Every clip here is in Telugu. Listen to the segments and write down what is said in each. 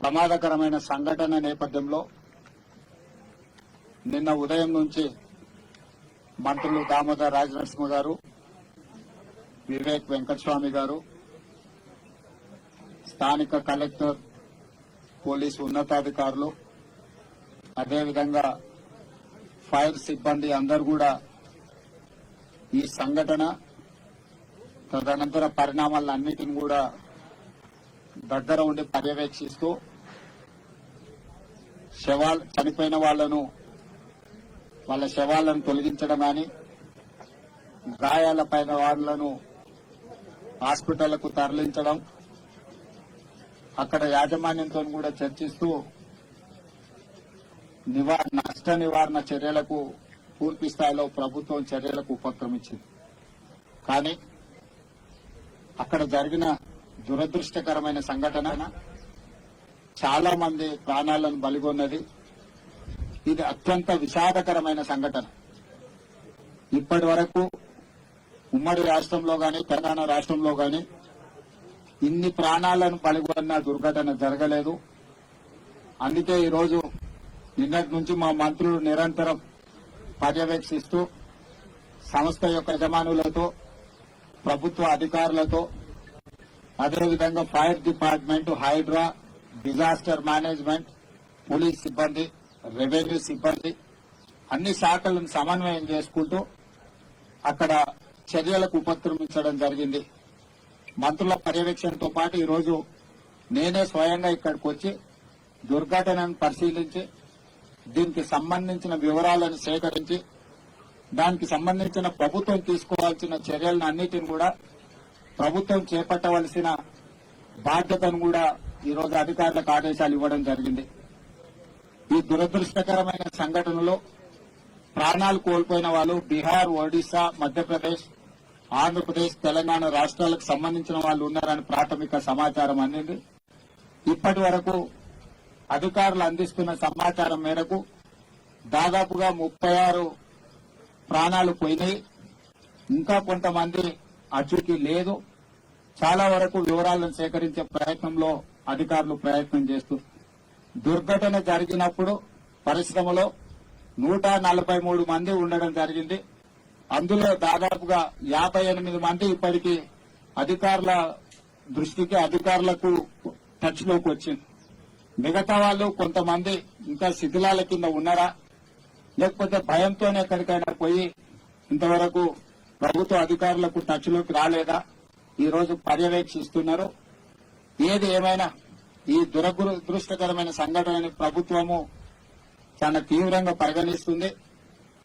ప్రమాదకరమైన సంఘటన నేపథ్యంలో నిన్న ఉదయం నుంచి మంత్రులు దామోదర్ రాజనరసింహ గారు వివేక్ వెంకటస్వామి గారు స్థానిక కలెక్టర్ పోలీసు ఉన్నతాధికారులు అదేవిధంగా ఫైర్ సిబ్బంది అందరూ కూడా ఈ సంఘటన తదనంతర పరిణామాలన్నిటిని కూడా దగ్గర ఉండి పర్యవేక్షిస్తూ శవాలు చనిపోయిన వాళ్ళను వాళ్ళ శవాలను తొలగించడం కానీ గాయాలపైన వాళ్ళను హాస్పిటళ్ళకు తరలించడం అక్కడ యాజమాన్యంతో కూడా చర్చిస్తూ నివారణ నష్ట నివారణ చర్యలకు పూర్తి స్థాయిలో ప్రభుత్వం చర్యలకు ఉపక్రమించింది. కానీ అక్కడ జరిగిన దురదృష్టకరమైన సంఘటన చాలా మంది ప్రాణాలను బలిగొన్నది. ఇది అత్యంత విషాదకరమైన సంఘటన. ఇప్పటి వరకు ఉమ్మడి రాష్ట్రంలో గాని తెలంగాణ రాష్ట్రంలో గాని ఇన్ని ప్రాణాలను బలిగొన్న దుర్ఘటన జరగలేదు. అందుకే ఈరోజు నిన్నటి నుంచి మా మంత్రులు నిరంతరం పర్యవేక్షిస్తూ సంస్థ యొక్క యజమానులతో ప్రభుత్వ అధికారులతో అదేవిధంగా fire department Hydraa disaster management police సిబ్బంది రెవెన్యూ సిబ్బంది అన్ని శాఖలను సమన్వయం చేసుకుంటూ అక్కడ చర్యలకు ఉపక్రమించడం జరిగింది. మంత్రుల పర్యవేక్షణతో పాటు ఈరోజు నేనే స్వయంగా ఇక్కడికి వచ్చి దుర్ఘటనను పరిశీలించి దీనికి సంబంధించిన వివరాలను సేకరించి దానికి సంబంధించిన ప్రభుత్వం తీసుకోవాల్సిన చర్యలను అన్నిటిని కూడా ప్రభుత్వం చేపట్టవలసిన బాధ్యతను కూడా ఈరోజు అధికారులకు ఆదేశాలు ఇవ్వడం జరిగింది. ఈ దురదృష్టకరమైన సంఘటనలో ప్రాణాలు కోల్పోయిన వాళ్ళు బీహార్ ఒడిశా మధ్యప్రదేశ్ ఆంధ్రప్రదేశ్ తెలంగాణ రాష్ట్రాలకు సంబంధించిన వాళ్ళు ఉన్నారని ప్రాథమిక సమాచారం అందింది. ఇప్పటి వరకు అధికారులు అందిస్తున్న సమాచారం మేరకు దాదాపుగా ముప్పై ఆరు ప్రాణాలు పోయినాయి. ఇంకా కొంతమంది అచ్చుకి లేదు. చాలా వరకు వివరాలను సేకరించే ప్రయత్నంలో అధికారులు ప్రయత్నం చేస్తూ దుర్ఘటన జరిగినప్పుడు పరిశ్రమలో నూట నలభై మూడు మంది ఉండడం జరిగింది. అందులో దాదాపుగా యాభై ఎనిమిది మంది ఇప్పటికీ అధికారుల దృష్టికి అధికారులకు టచ్లోకి వచ్చింది. మిగతా వాళ్ళు కొంతమంది ఇంకా శిథిలాల కింద ఉన్నారా? లేకపోతే భయంతోనే ఎక్కడికైనా పోయి ఇంతవరకు ప్రభుత్వ అధికారులకు టచ్లోకి రాలేదా? ఈ రోజు పర్యవేక్షిస్తున్నారు. ఏది ఏమైనా ఈ దురదృష్టకరమైన సంఘటనని ప్రభుత్వము చాలా తీవ్రంగా పరిగణిస్తుంది.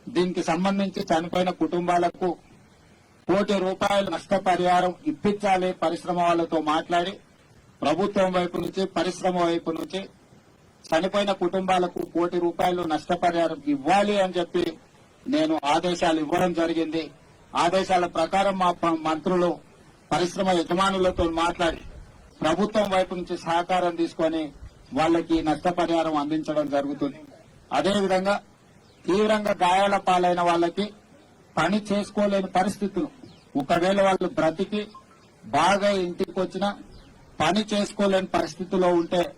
దీనికి సంబంధించి చనిపోయిన కుటుంబాలకు కోటి రూపాయల నష్టపరిహారం ఇప్పించాలి పరిశ్రమ వాళ్ళతో మాట్లాడి ప్రభుత్వం వైపు నుంచి పరిశ్రమ వైపు నుంచి చనిపోయిన కుటుంబాలకు కోటి రూపాయలు నష్టపరిహారం ఇవ్వాలి అని చెప్పి నేను ఆదేశాలు ఇవ్వడం జరిగింది. ఆదేశాల ప్రకారం మా మంత్రులు పరిశ్రమ యజమానులతో మాట్లాడి ప్రభుత్వం వైపు నుంచి సహకారం తీసుకొని వాళ్ళకి నష్టపరిహారం అందించడం జరుగుతుంది. అదేవిధంగా తీవ్రంగా గాయాల పాలైన వాళ్ళకి పని చేసుకోలేని పరిస్థితులు. ఒకవేళ వాళ్ళు బ్రతికి బాగా ఇంటికి వచ్చిన పని చేసుకోలేని పరిస్థితిలో ఉంటే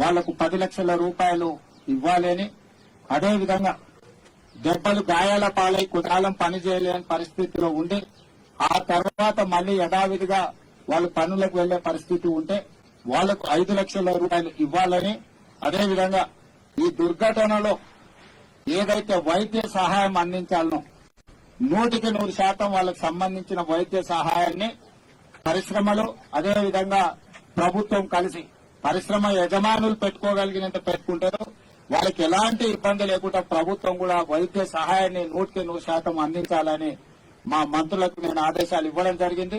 వాళ్ళకు పది లక్షల రూపాయలు ఇవ్వాలని అదేవిధంగా దెబ్బలు గాయాల పాలై కుటాలం పని చేయలేని పరిస్థితిలో ఉండి ఆ తర్వాత మళ్ళీ యథావిధిగా వాళ్ళు పనులకు వెళ్ళే పరిస్థితి ఉంటే వాళ్ళకు ఐదు లక్షల రూపాయలు ఇవ్వాలని అదేవిధంగా ఈ దుర్ఘటనలో ఏదైతే వైద్య సహాయం అందించాలనో నూటికి నూరు శాతం వాళ్ళకు సంబంధించిన వైద్య సహాయాన్ని పరిశ్రమలు అదేవిధంగా ప్రభుత్వం కలిసి పరిశ్రమ యజమానులు పెట్టుకోగలిగినంత పెట్టుకుంటారు. వారికి ఎలాంటి ఇబ్బంది లేకుండా ప్రభుత్వం కూడా వైద్య సహాయాన్ని నూటికి నూరు శాతం అందించాలని మా మంత్రులకు నేను ఆదేశాలు ఇవ్వడం జరిగింది.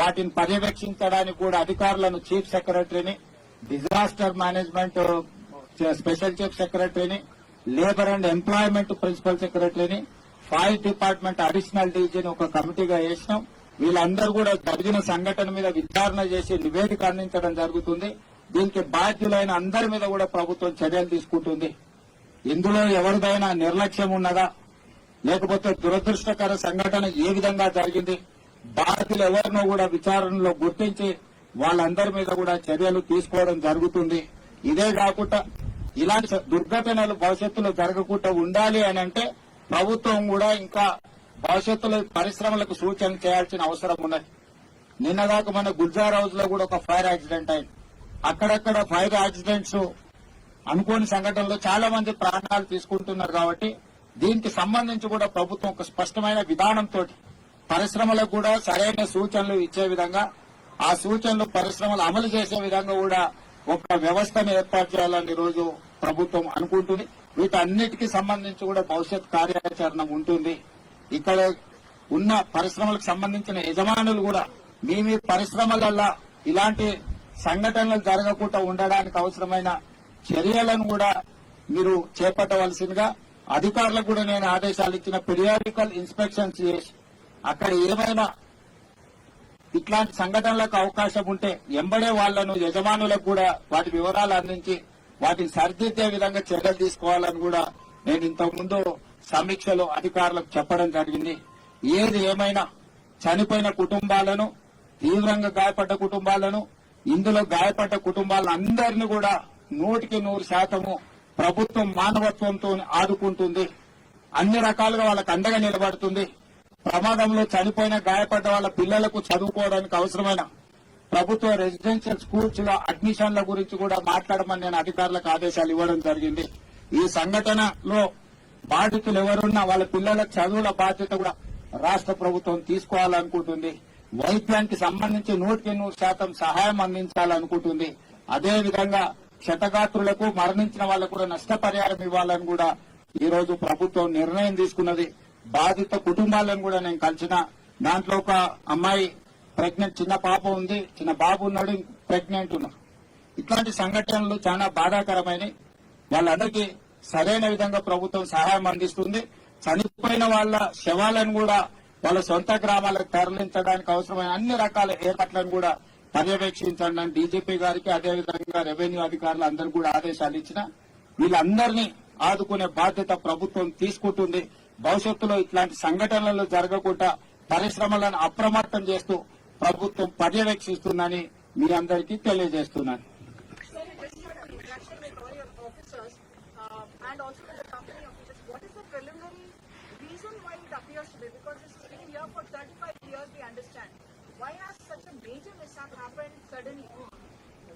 వాటిని పర్యవేక్షించడానికి కూడా అధికారులను చీఫ్ సెక్రటరీని డిజాస్టర్ మేనేజ్మెంట్ స్పెషల్ చీఫ్ సెక్రటరీని లేబర్ అండ్ ఎంప్లాయ్మెంట్ ప్రిన్సిపల్ సెక్రటరీని ఫైర్ డిపార్ట్మెంట్ అడిషనల్ డీజీని ఒక కమిటీగా వేసినాం. వీళ్ళందరూ కూడా జరిగిన సంఘటన మీద విచారణ చేసి నివేదిక అందించడం జరుగుతుంది. దీనికి బాధ్యులైన అందరి మీద కూడా ప్రభుత్వం చర్యలు తీసుకుంటుంది. ఇందులో ఎవరిదైనా నిర్లక్ష్యం ఉన్నదా? లేకపోతే దురదృష్టకర సంఘటన ఏ విధంగా జరిగింది? బాధితులు ఎవరినో కూడా విచారణలో గుర్తించి వాళ్ళందరి మీద కూడా చర్యలు తీసుకోవడం జరుగుతుంది. ఇదే కాకుండా ఇలాంటి దుర్ఘటనలు భవిష్యత్తులో జరగకుండా ఉండాలి అని అంటే ప్రభుత్వం కూడా ఇంకా భవిష్యత్తులో పరిశ్రమలకు సూచన చేయాల్సిన అవసరం ఉన్నది. నిన్నదాకా మన గుల్జార్ హౌస్లో కూడా ఒక ఫైర్ యాక్సిడెంట్ అయింది. అక్కడక్కడ ఫైర్ యాక్సిడెంట్స్ అనుకోని సంఘటనలో చాలా మంది ప్రాణాలు తీసుకుంటున్నారు కాబట్టి దీనికి సంబంధించి కూడా ప్రభుత్వం ఒక స్పష్టమైన విధానంతో పరిశ్రమలకు కూడా సరైన సూచనలు ఇచ్చే విధంగా ఆ సూచనలు పరిశ్రమలు అమలు చేసే విధంగా కూడా ఒక వ్యవస్థను ఏర్పాటు చేయాలని రోజు ప్రభుత్వం అనుకుంటుంది. వీటన్నిటికీ సంబంధించి కూడా భవిష్యత్ కార్యాచరణ ఉంటుంది. ఇక్కడ ఉన్న పరిశ్రమలకు సంబంధించిన యజమానులు కూడా మీ మీ పరిశ్రమలల్లో ఇలాంటి సంఘటనలు జరగకుండా ఉండడానికి అవసరమైన చర్యలను కూడా మీరు చేపట్టవలసిందిగా అధికారులకు కూడా నేను ఆదేశాలు ఇచ్చిన పీరియాడికల్ ఇన్స్పెక్షన్స్ చేసి అక్కడ ఏమైనా ఇట్లాంటి సంఘటనలకు అవకాశం ఉంటే ఎంబడే వాళ్ళను యజమానులకు కూడా వాటి వివరాలు అందించి వాటిని సరిదిద్దే విధంగా చర్యలు తీసుకోవాలని కూడా నేను ఇంతకుముందు సమీక్షలో అధికారులకు చెప్పడం జరిగింది. ఏది ఏమైనా చనిపోయిన కుటుంబాలను తీవ్రంగా గాయపడ్డ కుటుంబాలను ఇందులో గాయపడ్డ కుటుంబాలందరినీ కూడా నూటికి నూరు శాతము ప్రభుత్వం మానవత్వంతో ఆదుకుంటుంది. అన్ని రకాలుగా వాళ్ళకు అండగా నిలబడుతుంది. ప్రమాదంలో చనిపోయిన గాయపడ్డ వాళ్ళ పిల్లలకు చదువుకోవడానికి అవసరమైన ప్రభుత్వ రెసిడెన్షియల్ స్కూల్స్లో అడ్మిషన్ల గురించి కూడా మాట్లాడమని నేను అధికారులకు ఆదేశాలు ఇవ్వడం జరిగింది. ఈ సంఘటనలో బాధితులు ఎవరున్నా వాళ్ళ పిల్లల చదువుల బాధ్యత కూడా రాష్ట్ర ప్రభుత్వం తీసుకోవాలనుకుంటుంది. వైద్యానికి సంబంధించి నూటికి నూరు శాతం సహాయం అందించాలనుకుంటుంది. అదేవిధంగా క్షతగాత్రులకు మరణించిన వాళ్ళకు కూడా నష్టపరిహారం ఇవ్వాలని కూడా ఈ రోజు ప్రభుత్వం నిర్ణయం తీసుకున్నది. బాధిత కుటుంబాలను కూడా నేను కలిసిన దాంట్లో ఒక అమ్మాయి ప్రెగ్నెంట్ చిన్న పాప ఉంది. చిన్న బాబు ఉన్నాడు ప్రెగ్నెంట్ ఉన్నారు ఇట్లాంటి సంఘటనలు చాలా బాధాకరమైనవి. వాళ్ళందరికీ సరైన విధంగా ప్రభుత్వం సహాయం అందిస్తుంది. చనిపోయిన వాళ్ళ శవాలను కూడా వాళ్ళ సొంత గ్రామాలకు తరలించడానికి అవసరమైన అన్ని రకాల ఏర్పాట్లను కూడా పర్యవేక్షించండి అని డీజీపీ గారికి అదేవిధంగా రెవెన్యూ అధికారులు అందరూ కూడా ఆదేశాలు ఇచ్చిన వీళ్ళందరినీ ఆదుకునే బాధ్యత ప్రభుత్వం తీసుకుంటుంది. భవిష్యత్తులో ఇట్లాంటి సంఘటనలు జరగకుండా పరిశ్రమలను అప్రమత్తం చేస్తూ ప్రభుత్వం పర్యవేక్షిస్తుందని మీ అందరికీ తెలియజేస్తున్నాను. Be? Because it's been here for 35 years, we understand. Why has such a major mishap happened suddenly?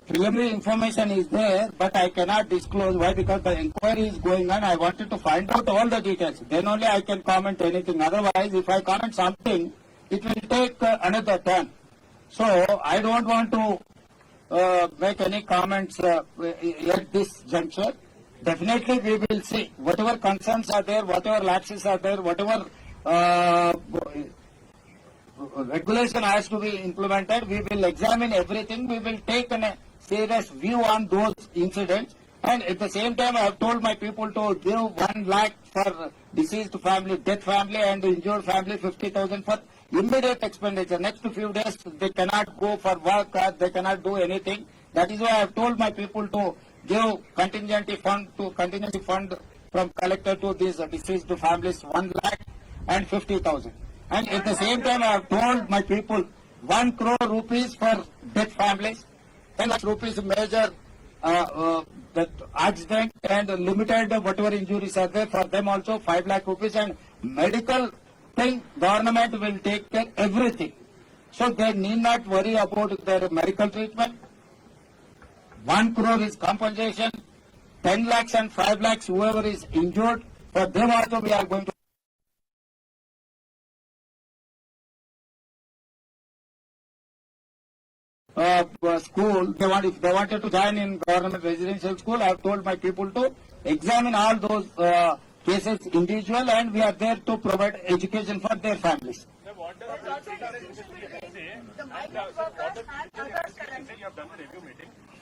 preliminary information is there, but I cannot disclose why because the inquiry is going on. I wanted to find out all the details. Then only I can comment anything. Otherwise, if I comment something, it will take uh, another turn. So I don't want to uh, make any comments uh, at this juncture. Definitely, we will see whatever concerns are there, whatever lapses are there, whatever. Uh, regulation has to be implemented. We will examine everything. We will take a serious view on those incidents. And at the same time, I have told my people to give one lakh for deceased family, death family, and injured family, fifty thousand for immediate expenditure. Next few days, they cannot go for work or they cannot do anything. That is why I have told my people to give contingency fund to contingency fund from collector to these deceased families one lakh and fifty thousand. And at the same time, I have told my people one crore rupees for death families, ten lakh rupees major uh, uh, that accident and limited whatever injuries are there for them also five lakh rupees and medical thing government will take care everything. So they need not worry about their medical treatment. One crore is compensation, ten lakhs and five lakhs whoever is injured for them also we are going to school, they want, if they wanted to join in government residential school, I have told my people to examine all those uh, cases individual and we are there to provide education for their families. There's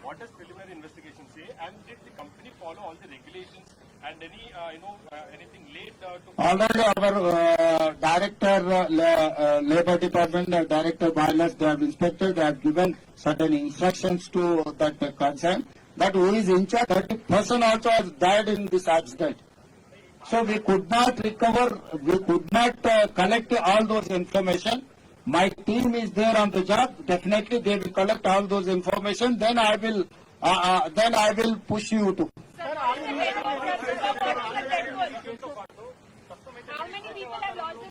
What does preliminary investigation say? And did the company follow all the regulations and any, uh, you know, uh, anything late uh, to Already our uh, director, uh, la- uh, labor department, uh, director Barlas, they have inspected, they have given certain instructions to that uh, concern. But who is in charge, that person also has died in this accident. So we could not recover, we could not uh, collect all those information. My team is there on the job. Definitely, they will collect all those information. Then I will, uh, uh, then I will push you to.